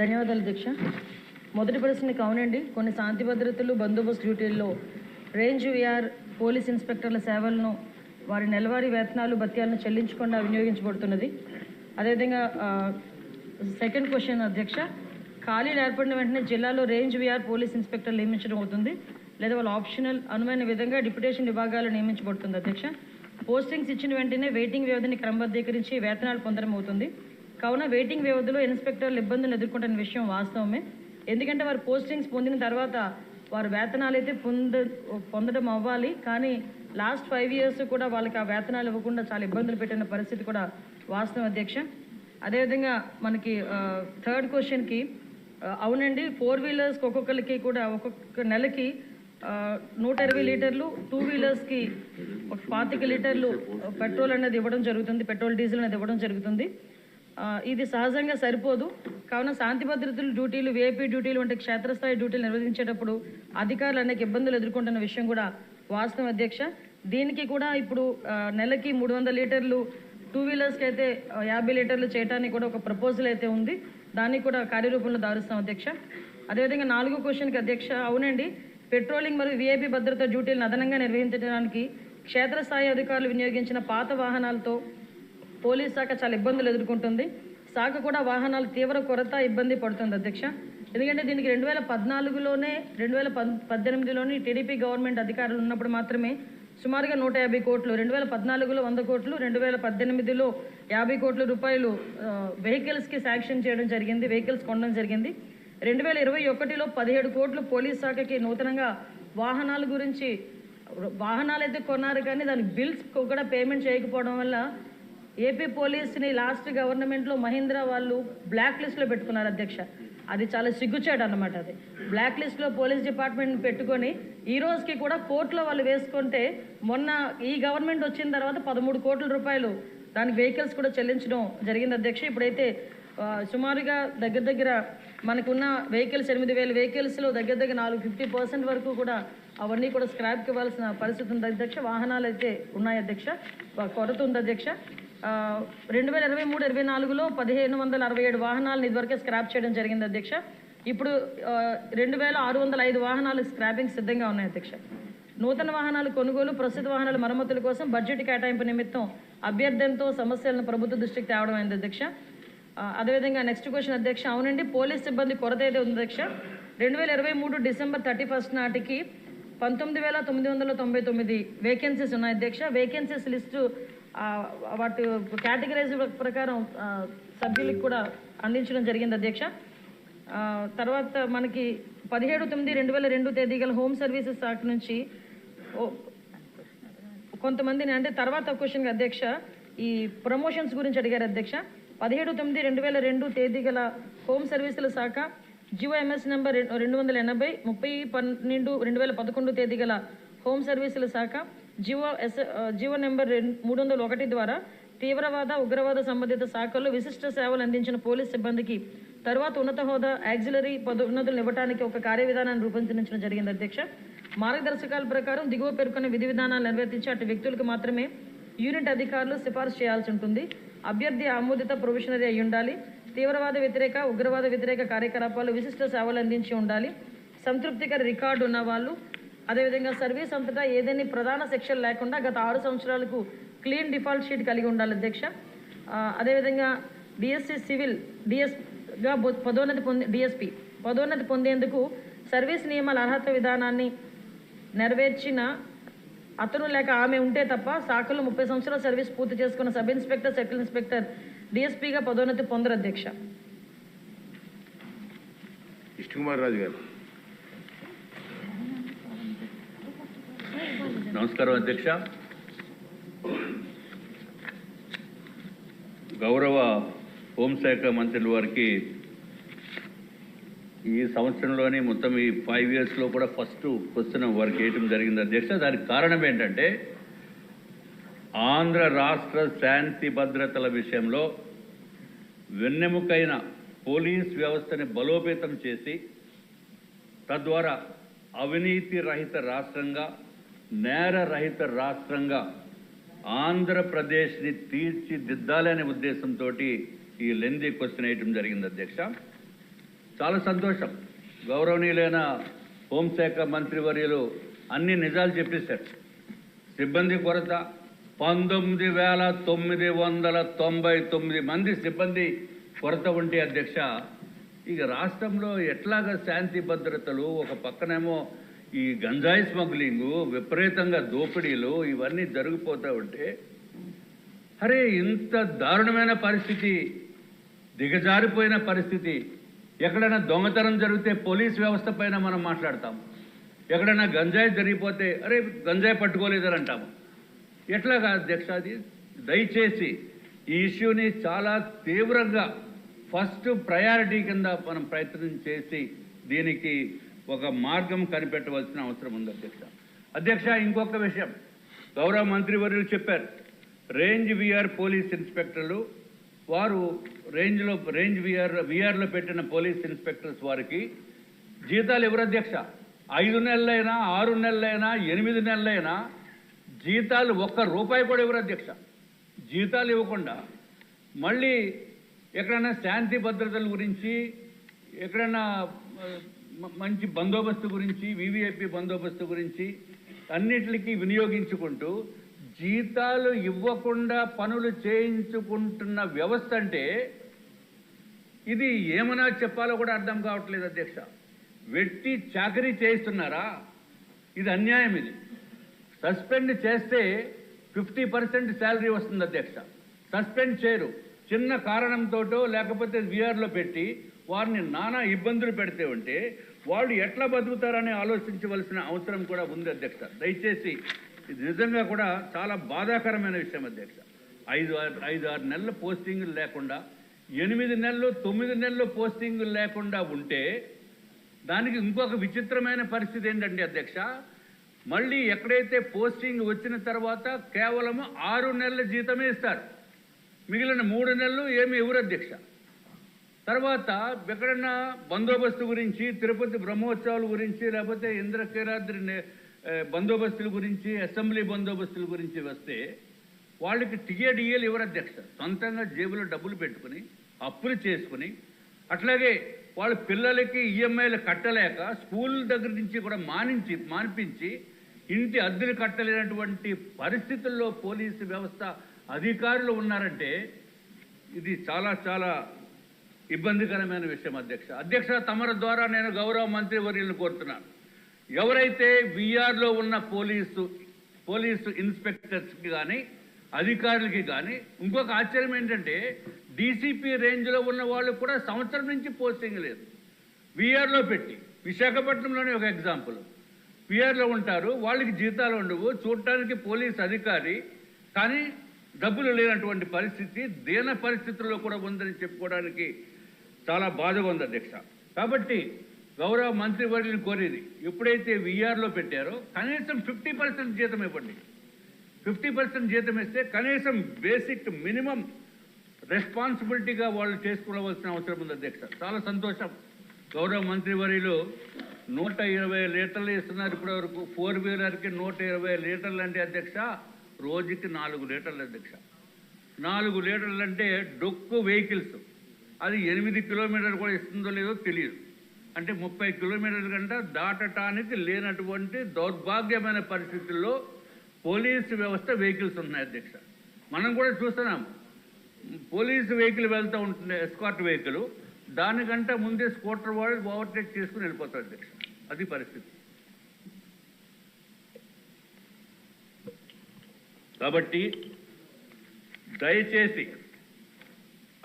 ధన్యవాదాలు దీక్ష. మొదటి ప్రశ్నకి అవునండి. కొన్ని శాంతి భద్రతలు బందోబస్తు డ్యూటీల్లో రేంజ్ విఆర్ పోలీస్ ఇన్స్పెక్టర్ల సేవలను వారి నెలవారీ వేతనాలు భత్యాలను చెల్లించకుండా వినియోగించబడుతున్నది. అదేవిధంగా సెకండ్ క్వశ్చన్ అధ్యక్ష. ఖాళీలు ఏర్పడిన వెంటనే జిల్లాలో రేంజ్ విఆర్ పోలీస్ ఇన్స్పెక్టర్ నియమించడం అవుతుంది. లేదా వాళ్ళ ఆప్షనల్ అనుమైన విధంగా డిప్యుటేషన్ విభాగాలు నియమించబడుతుంది అధ్యక్ష. పోస్టింగ్స్ ఇచ్చిన వెంటనే వెయిటింగ్ వ్యవధిని క్రమబద్ధీకరించి వేతనాలు పొందడం అవుతుంది. కావున వెయిటింగ్ వ్యవధిలో ఇన్స్పెక్టర్లు ఇబ్బందులు ఎదుర్కొంటున్న విషయం వాస్తవమే. ఎందుకంటే వారు పోస్టింగ్స్ పొందిన తర్వాత వారు వేతనాలు అయితే పొంద పొందడం అవ్వాలి. కానీ లాస్ట్ ఫైవ్ ఇయర్స్ కూడా వాళ్ళకి ఆ వేతనాలు ఇవ్వకుండా చాలా ఇబ్బందులు పెట్టిన పరిస్థితి కూడా వాస్తవం అధ్యక్ష. అదేవిధంగా మనకి థర్డ్ క్వశ్చన్కి అవునండి ఫోర్ వీలర్స్కి ఒక్కొక్కరికి కూడా ఒక్కొక్క నెలకి నూట ఇరవై లీటర్లు టూ వీలర్స్కి ఒక పాతిక లీటర్లు పెట్రోల్ అనేది ఇవ్వడం జరుగుతుంది పెట్రోల్ డీజిల్ అనేది ఇవ్వడం జరుగుతుంది. ఇది సహజంగా సరిపోదు. కావున శాంతి భద్రతలు డ్యూటీలు విఐపీ డ్యూటీలు వంటి క్షేత్రస్థాయి డ్యూటీలు నిర్వహించేటప్పుడు అధికారులు అనేక ఇబ్బందులు ఎదుర్కొంటున్న విషయం కూడా వాస్తవం అధ్యక్ష. దీనికి కూడా ఇప్పుడు నెలకి మూడు వందల లీటర్లు టూ వీలర్స్కి అయితే యాభై లీటర్లు చేయడానికి కూడా ఒక ప్రపోజల్ అయితే ఉంది. దాన్ని కూడా కార్యరూపంలో దారుస్తాం అధ్యక్ష. అదేవిధంగా నాలుగో క్వశ్చన్కి అధ్యక్ష అవునండి. పెట్రోలింగ్ మరియు వీఐపీ భద్రత డ్యూటీలను అదనంగా నిర్వహించడానికి క్షేత్రస్థాయి అధికారులు వినియోగించిన పాత వాహనాలతో పోలీస్ శాఖ చాలా ఇబ్బందులు ఎదుర్కొంటుంది. శాఖ కూడా వాహనాలు తీవ్ర కొరత ఇబ్బంది పడుతుంది అధ్యక్ష. ఎందుకంటే దీనికి రెండు వేల పద్నాలుగులోనే రెండు వేల పద్ పద్దెనిమిదిలోని టీడీపీ గవర్నమెంట్ అధికారులు ఉన్నప్పుడు మాత్రమే సుమారుగా నూట యాభై కోట్లు రెండు వేల పద్నాలుగులో వంద కోట్లు రెండు వేల పద్దెనిమిదిలో యాభై కోట్ల రూపాయలు వెహికల్స్కి శాంక్షన్ చేయడం జరిగింది వెహికల్స్ కొనడం జరిగింది. రెండు వేల ఇరవై ఒకటిలో పదిహేడు కోట్లు పోలీస్ శాఖకి నూతనంగా వాహనాల గురించి వాహనాలు అయితే కొన్నారు కానీ దాని బిల్స్ కూడా పేమెంట్ చేయకపోవడం వల్ల ఏపీ పోలీస్ని లాస్ట్ గవర్నమెంట్లో మహీంద్రా వాళ్ళు బ్లాక్ లిస్ట్లో పెట్టుకున్నారు అధ్యక్ష. అది చాలా సిగ్గుచేటు అన్నమాట అది. బ్లాక్ లిస్ట్లో పోలీస్ డిపార్ట్మెంట్ పెట్టుకొని ఈ రోజుకి కూడా కోర్టులో వాళ్ళు వేసుకుంటే మొన్న ఈ గవర్నమెంట్ వచ్చిన తర్వాత పదమూడు కోట్ల రూపాయలు దానికి వెహికల్స్ కూడా చెల్లించడం జరిగింది అధ్యక్ష. ఇప్పుడైతే సుమారుగా దగ్గర దగ్గర మనకున్న వెహికల్స్ ఎనిమిది వేల వెహికల్స్లో దగ్గర దగ్గర నాలుగు ఫిఫ్టీ పర్సెంట్ వరకు కూడా అవన్నీ కూడా స్క్రాప్కి ఇవ్వాల్సిన పరిస్థితి ఉంది అధ్యక్ష. వాహనాలు అయితే ఉన్నాయి అధ్యక్ష. కొరత ఉంది అధ్యక్ష. రెండు వేల ఇరవై మూడు ఇరవై నాలుగులో పదిహేను వందల అరవై ఏడు వాహనాలను ఇదివరకే స్క్రాప్ చేయడం జరిగింది అధ్యక్ష. ఇప్పుడు రెండు వేల ఆరు వందల ఐదు వాహనాలు స్క్రాపింగ్ సిద్ధంగా ఉన్నాయి అధ్యక్ష. నూతన వాహనాలు కొనుగోలు ప్రస్తుత వాహనాల మరమ్మతుల కోసం బడ్జెట్ కేటాయింపు నిమిత్తం అభ్యర్థనతో సమస్యలను ప్రభుత్వ దృష్టికి తేవడం అయింది అధ్యక్ష. అదేవిధంగా నెక్స్ట్ క్వశ్చన్ అధ్యక్ష అవునండి పోలీస్ సిబ్బంది కొరత అయితే ఉంది అధ్యక్ష? రెండు వేల ఇరవై మూడు డిసెంబర్ థర్టీ ఫస్ట్ నాటికి పంతొమ్మిది వేల తొమ్మిది వందల తొంభై తొమ్మిది వేకెన్సీస్ ఉన్నాయి అధ్యక్ష. వేకెన్సీస్ లిస్టు వాటి కేటగిరైజ్ ప్రకారం సభ్యులకు కూడా అందించడం జరిగింది అధ్యక్ష. తర్వాత మనకి పదిహేడు తొమ్మిది రెండు వేల రెండు తేదీ గల హోమ్ సర్వీసెస్ శాఖ నుంచి కొంతమందిని అంటే తర్వాత క్వశ్చన్ అధ్యక్ష ఈ ప్రమోషన్స్ గురించి అడిగారు అధ్యక్ష. పదిహేడు తొమ్మిది రెండు వేల రెండు తేదీ గల హోమ్ సర్వీసుల శాఖ జిఓఎంఎస్ నెంబర్ రెండు వందల ఎనభై ముప్పై పన్నెండు రెండు వేల పదకొండు తేదీ గల హోమ్ సర్వీసుల శాఖ GO S GO GO number మూడు వందల ఒకటి ద్వారా తీవ్రవాద ఉగ్రవాద సంబంధిత శాఖల్లో విశిష్ట సేవలు అందించిన పోలీస్ సిబ్బందికి తర్వాత ఉన్నత హోదా యాక్సిలరీ పదోన్నతులను ఇవ్వడానికి ఒక కార్యవిధానాన్ని రూపొందించడం జరిగింది అధ్యక్ష. మార్గదర్శకాల ప్రకారం దిగువ పేర్కొన్న విధి విధానాలు నిర్వర్తించి అటు వ్యక్తులకు మాత్రమే యూనిట్ అధికారులు సిఫార్సు చేయాల్సి ఉంటుంది. అభ్యర్థి ఆమోదిత ప్రొవిషనరీ అయి ఉండాలి. తీవ్రవాద వ్యతిరేక ఉగ్రవాద వ్యతిరేక కార్యకలాపాలు విశిష్ట సేవలు అందించి ఉండాలి. సంతృప్తికర రికార్డు ఉన్న వాళ్ళు అదేవిధంగా సర్వీస్ అంతటా ఏదైనా ప్రధాన సెక్షన్ లేకుండా గత ఆరు సంవత్సరాలకు క్లీన్ డిఫాల్ట్ షీట్ కలిగి ఉండాలి అధ్యక్ష. అదేవిధంగా డిఎస్సి సివిల్ డిఎస్గా పదోన్నతి పొంది డిఎస్పి పదోన్నతి పొందేందుకు సర్వీస్ నియమాల అర్హత విధానాన్ని నెరవేర్చిన అతను లేక ఆమె ఉంటే తప్ప శాఖలో ముప్పై సంవత్సరాల సర్వీస్ పూర్తి చేసుకున్న సబ్ ఇన్స్పెక్టర్ సర్కిల్ ఇన్స్పెక్టర్ డిఎస్పీగా పదోన్నతి పొందరు అధ్యక్ష. విష్ణుకుమార్ రాజు గారు. నమస్కారం అధ్యక్ష. గౌరవ హోంశాఖ మంత్రుల వారికి ఈ సంవత్సరంలోనే మొత్తం ఈ ఫైవ్ ఇయర్స్లో కూడా ఫస్ట్ క్వశ్చన్ వారికి వేయటం జరిగింది అధ్యక్ష. దానికి కారణం ఏంటంటే ఆంధ్ర రాష్ట్ర శాంతి భద్రతల విషయంలో వెన్నెముకైన పోలీస్ వ్యవస్థని బలోపేతం చేసి తద్వారా అవినీతి రహిత రాష్ట్రంగా నేర రహిత రాష్ట్రంగా ఆంధ్రప్రదేశ్ని తీర్చిదిద్దాలనే ఉద్దేశంతో ఈ లెందీ క్వశ్చన్ వేయటం జరిగింది అధ్యక్ష. చాలా సంతోషం. గౌరవనీయులైన హోంశాఖ మంత్రివర్యులు అన్ని నిజాలు చెప్పేశారు. సిబ్బంది కొరత పంతొమ్మిది వేల తొమ్మిది వందల తొంభై తొమ్మిది మంది సిబ్బంది కొరత ఉంటే అధ్యక్ష ఇక రాష్ట్రంలో ఎట్లాగ శాంతి భద్రతలు ఒక పక్కనేమో ఈ గంజాయి స్మగ్లింగు విపరీతంగా దోపిడీలు ఇవన్నీ జరిగిపోతూ ఉంటే అరే ఇంత దారుణమైన పరిస్థితి దిగజారిపోయిన పరిస్థితి. ఎక్కడైనా దొంగతనం జరిగితే పోలీస్ వ్యవస్థ పైన మనం మాట్లాడతాం ఎక్కడైనా గంజాయి జరిగిపోతే అరే గంజాయి పట్టుకోలేదని అంటాము ఎట్లాగా అధ్యక్ష అది? దయచేసి ఈ ఇష్యూని చాలా తీవ్రంగా ఫస్ట్ ప్రయారిటీ కింద మనం ప్రయత్నం చేసి దీనికి ఒక మార్గం కనిపెట్టవలసిన అవసరం ఉంది అధ్యక్ష. అధ్యక్ష ఇంకొక విషయం. గౌరవ మంత్రివర్యులు చెప్పారు. రేంజ్ విఆర్ పోలీస్ ఇన్స్పెక్టర్లు వారు రేంజ్లో రేంజ్ విఆర్ విఆర్లో పెట్టిన పోలీస్ ఇన్స్పెక్టర్స్ వారికి జీతాలు ఎవరు అధ్యక్ష? ఐదు నెలలైనా ఆరు నెలలైనా ఎనిమిది నెలలైనా జీతాలు ఒక్క రూపాయి కూడా ఎవరు అధ్యక్ష? జీతాలు ఇవ్వకుండా మళ్ళీ ఎక్కడైనా శాంతి భద్రతల గురించి ఎక్కడైనా మంచి బందోబస్తు గురించి వివిఐపి బందోబస్తు గురించి అన్నిటికీ వినియోగించుకుంటూ జీతాలు ఇవ్వకుండా పనులు చేయించుకుంటున్న వ్యవస్థ అంటే ఇది ఏమన్నా చెప్పాలో కూడా అర్థం కావట్లేదు అధ్యక్ష. వెట్టి చాకరీ చేయిస్తున్నారా? ఇది అన్యాయం ఇది. సస్పెండ్ చేస్తే ఫిఫ్టీ పర్సెంట్ శాలరీ వస్తుంది అధ్యక్ష. సస్పెండ్ చేయరు. చిన్న కారణంతోటో లేకపోతే విఆర్లో పెట్టి వారిని నానా ఇబ్బందులు పెడితే ఉంటే వాళ్ళు ఎట్లా బతుకుతారని ఆలోచించవలసిన అవసరం కూడా ఉంది అధ్యక్ష. దయచేసి ఇది నిజంగా కూడా చాలా బాధాకరమైన విషయం అధ్యక్ష. ఐదు ఐదు ఆరు నెలల పోస్టింగులు లేకుండా ఎనిమిది నెలలు తొమ్మిది నెలలు పోస్టింగులు లేకుండా ఉంటే దానికి ఇంకొక విచిత్రమైన పరిస్థితి ఏంటంటే అధ్యక్ష? మళ్ళీ ఎక్కడైతే పోస్టింగ్ వచ్చిన తర్వాత కేవలం ఆరు నెలల జీతమే ఇస్తారు. మిగిలిన మూడు నెలలు ఏమి ఎవరు అధ్యక్ష. తర్వాత ఎక్కడన్నా బందోబస్తు గురించి తిరుపతి బ్రహ్మోత్సవాల గురించి లేకపోతే ఇంద్రకీరాద్రి బందోబస్తుల గురించి అసెంబ్లీ బందోబస్తుల గురించి వస్తే వాళ్ళకి టిఏడిఏలు ఎవరు అధ్యక్ష? సొంతంగా జేబులో డబ్బులు పెట్టుకుని అప్పులు చేసుకుని అట్లాగే వాళ్ళ పిల్లలకి ఈఎంఐలు కట్టలేక స్కూల్ దగ్గర నుంచి కూడా మానించి మానిపించి ఇంటి అద్దెలు కట్టలేనటువంటి పరిస్థితుల్లో పోలీసు వ్యవస్థ అధికారులు ఉన్నారంటే ఇది చాలా చాలా ఇబ్బందికరమైన విషయం అధ్యక్ష. అధ్యక్ష తమర ద్వారా నేను గౌరవ మంత్రి వర్యులను కోరుతున్నాను. ఎవరైతే విఆర్లో ఉన్న పోలీసు పోలీసు ఇన్స్పెక్టర్స్కి కానీ అధికారులకి కానీ ఇంకొక ఆశ్చర్యం ఏంటంటే డీసీపీ రేంజ్లో ఉన్న వాళ్ళు కూడా సంవత్సరం నుంచి పోస్టింగ్ లేదు. విఆర్లో పెట్టి విశాఖపట్నంలోనే ఒక ఎగ్జాంపుల్. విఆర్లో ఉంటారు వాళ్ళకి జీతాలు ఉండవు చూడటానికి పోలీస్ అధికారి కానీ డబ్బులు లేనటువంటి పరిస్థితి దీన పరిస్థితుల్లో కూడా ఉందని చెప్పుకోవడానికి చాలా బాధగా ఉంది అధ్యక్ష. కాబట్టి గౌరవ మంత్రివర్యులు కోరేది ఎప్పుడైతే విఆర్లో పెట్టారో కనీసం ఫిఫ్టీ పర్సెంట్ జీతం ఇవ్వండి. ఫిఫ్టీ పర్సెంట్ జీతం ఇస్తే కనీసం బేసిక్ మినిమం రెస్పాన్సిబిలిటీగా వాళ్ళు చేసుకోవలసిన అవసరం ఉంది అధ్యక్ష. చాలా సంతోషం. గౌరవ మంత్రివర్యులు నూట ఇరవై లీటర్లు ఇస్తున్నారు ఇప్పటి వరకు. ఫోర్ వీలర్కి నూట ఇరవై లీటర్లు అంటే అధ్యక్ష. రోజుకి నాలుగు లీటర్లు అధ్యక్ష. నాలుగు లీటర్లు అంటే డొక్కు వెహికల్స్. అది ఎనిమిది కిలోమీటర్లు కూడా ఇస్తుందో లేదో తెలియదు. అంటే ముప్పై కిలోమీటర్ల కంటే దాటటానికి లేనటువంటి దౌర్భాగ్యమైన పరిస్థితుల్లో పోలీసు వ్యవస్థ వెహికల్స్ ఉన్నాయి అధ్యక్ష. మనం కూడా చూస్తున్నాం. పోలీసు వెహికల్ వెళ్తూ ఉంటుంది ఎస్కాట్ వెహికల్. దానికంటే ముందే స్కూటర్ వాళ్ళు ఓవర్టేక్ చేసుకుని వెళ్ళిపోతారు అధ్యక్ష. అది పరిస్థితి. కాబట్టి దయచేసి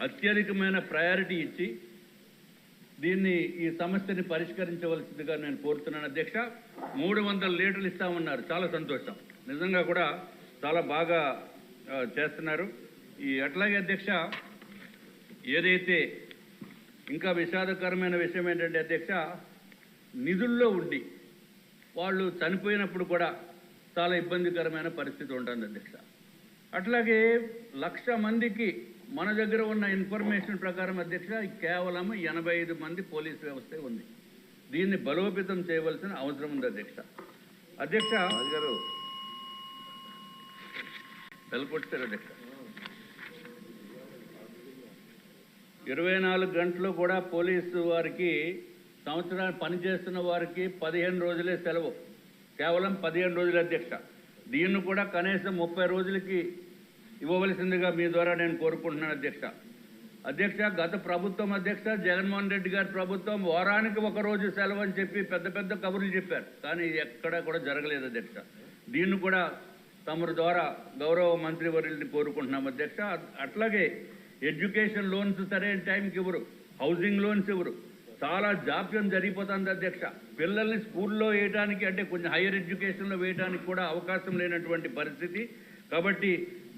అత్యధికమైన ప్రయారిటీ ఇచ్చి దీన్ని ఈ సమస్యని పరిష్కరించవలసిందిగా నేను కోరుతున్నాను. అధ్యక్ష మూడు వందల లీటర్లు ఇస్తామన్నారు. చాలా సంతోషం. నిజంగా కూడా చాలా బాగా చేస్తున్నారు. ఈ అట్లాగే అధ్యక్ష ఏదైతే ఇంకా విషాదకరమైన విషయం ఏంటంటే అధ్యక్ష నిధుల్లో ఉండి వాళ్ళు చనిపోయినప్పుడు కూడా చాలా ఇబ్బందికరమైన పరిస్థితి ఉంటుంది అధ్యక్ష. అట్లాగే లక్ష మందికి మన దగ్గర ఉన్న ఇన్ఫర్మేషన్ ప్రకారం అధ్యక్ష కేవలం ఎనభై ఐదు మంది పోలీస్ వ్యవస్థే ఉంది. దీన్ని బలోపేతం చేయవలసిన అవసరం ఉంది అధ్యక్ష. అధ్యక్ష వెళ్ళకొట్టారు అధ్యక్ష. ఇరవై నాలుగు గంటలు కూడా పోలీసు వారికి సంవత్సరాన్ని పనిచేస్తున్న వారికి పదిహేను రోజులే సెలవు. కేవలం పదిహేను రోజుల అధ్యక్ష. దీన్ని కూడా కనీసం ముప్పై రోజులకి ఇవ్వవలసిందిగా మీ ద్వారా నేను కోరుకుంటున్నాను అధ్యక్ష. అధ్యక్ష గత ప్రభుత్వం అధ్యక్ష జగన్మోహన్ రెడ్డి గారి ప్రభుత్వం వారానికి ఒక రోజు సెలవు అని చెప్పి పెద్ద పెద్ద కబుర్లు చెప్పారు. కానీ ఎక్కడా కూడా జరగలేదు అధ్యక్ష. దీన్ని కూడా తమరి ద్వారా గౌరవ మంత్రి వర్యుల్ని కోరుకుంటున్నాం అధ్యక్ష. అట్లాగే ఎడ్యుకేషన్ లోన్స్ సరైన టైంకి ఇవ్వరు హౌసింగ్ లోన్స్ ఇవ్వరు. చాలా జాప్యం జరిగిపోతుంది అధ్యక్ష. పిల్లల్ని స్కూల్లో వేయడానికి అంటే కొంచెం హైయర్ ఎడ్యుకేషన్లో వేయడానికి కూడా అవకాశం లేనటువంటి పరిస్థితి. కాబట్టి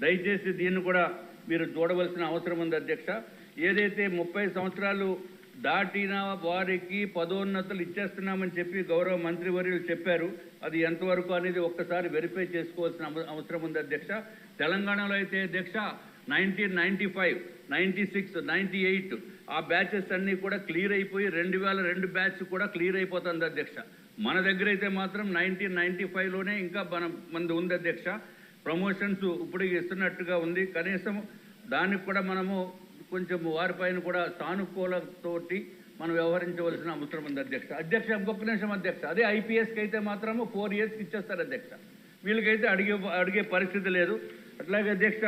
దయచేసి దీన్ని కూడా మీరు చూడవలసిన అవసరం ఉంది అధ్యక్ష. ఏదైతే ముప్పై సంవత్సరాలు దాటిన వారికి పదోన్నతులు ఇచ్చేస్తున్నామని చెప్పి గౌరవ మంత్రివర్యులు చెప్పారు అది ఎంతవరకు అనేది ఒక్కసారి వెరిఫై చేసుకోవాల్సిన అవసరం ఉంది అధ్యక్ష. తెలంగాణలో అయితే అధ్యక్ష nineteen ninety five ninety six ninety eight ఆ బ్యాచెస్ అన్నీ కూడా క్లియర్ అయిపోయి రెండు వేల రెండు బ్యాచ్ కూడా క్లియర్ అయిపోతుంది అధ్యక్ష. మన దగ్గర అయితే మాత్రం నైన్టీన్ నైన్టీ ఫైవ్లోనే ఇంకా మన మంది ఉంది అధ్యక్ష. ప్రమోషన్స్ ఇప్పుడు ఇస్తున్నట్టుగా ఉంది. కనీసం దానికి కూడా మనము కొంచెం వారిపైన కూడా సానుకూలతోటి మనం వ్యవహరించవలసిన అవసరం ఉంది అధ్యక్ష. అధ్యక్ష ఇంకొక నిమిషం అధ్యక్ష. అదే ఐపీఎస్కి అయితే మాత్రము ఫోర్ ఇయర్స్కి ఇచ్చేస్తారు అధ్యక్ష. వీళ్ళకైతే అడిగే అడిగే పరిస్థితి లేదు. అట్లాగే అధ్యక్ష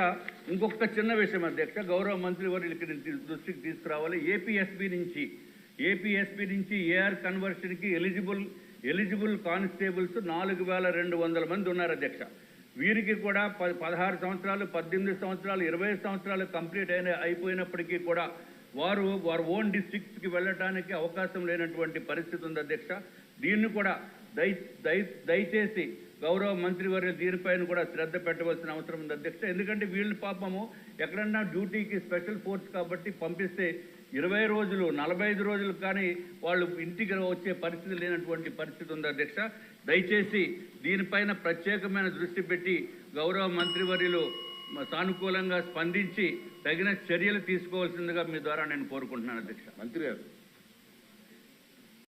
ఇంకొక చిన్న విషయం అధ్యక్ష. గౌరవ మంత్రి వారికి నేను దృష్టికి తీసుకురావాలి. ఏపీఎస్పీ నుంచి ఏపీఎస్పీ నుంచి ఏఆర్ కన్వర్షన్కి ఎలిజిబుల్ ఎలిజిబుల్ కానిస్టేబుల్స్ నాలుగు వేల రెండు వందల మంది ఉన్నారు అధ్యక్ష. వీరికి కూడా పదహారు సంవత్సరాలు పద్దెనిమిది సంవత్సరాలు ఇరవై సంవత్సరాలు కంప్లీట్ అయిన అయిపోయినప్పటికీ కూడా వారు వారు ఓన్ డిస్ట్రిక్ట్స్కి వెళ్ళటానికి అవకాశం లేనటువంటి పరిస్థితి ఉంది అధ్యక్ష. దీన్ని కూడా దయ దయ దయచేసి గౌరవ మంత్రివర్య దీనిపైన కూడా శ్రద్ధ పెట్టవలసిన అవసరం ఉంది అధ్యక్ష. ఎందుకంటే వీళ్ళు పాపము ఎక్కడన్నా డ్యూటీకి స్పెషల్ ఫోర్స్ కాబట్టి పంపిస్తే ఇరవై రోజులు నలభై ఐదు రోజులు కానీ వాళ్ళు ఇంటికి వచ్చే పరిస్థితి లేనటువంటి పరిస్థితి ఉంది అధ్యక్ష. దయచేసి దీనిపైన ప్రత్యేకమైన దృష్టి పెట్టి గౌరవ మంత్రివర్యులు సానుకూలంగా స్పందించి తగిన చర్యలు తీసుకోవాల్సిందిగా మీ ద్వారా నేను కోరుకుంటున్నాను అధ్యక్ష. మంత్రి గారు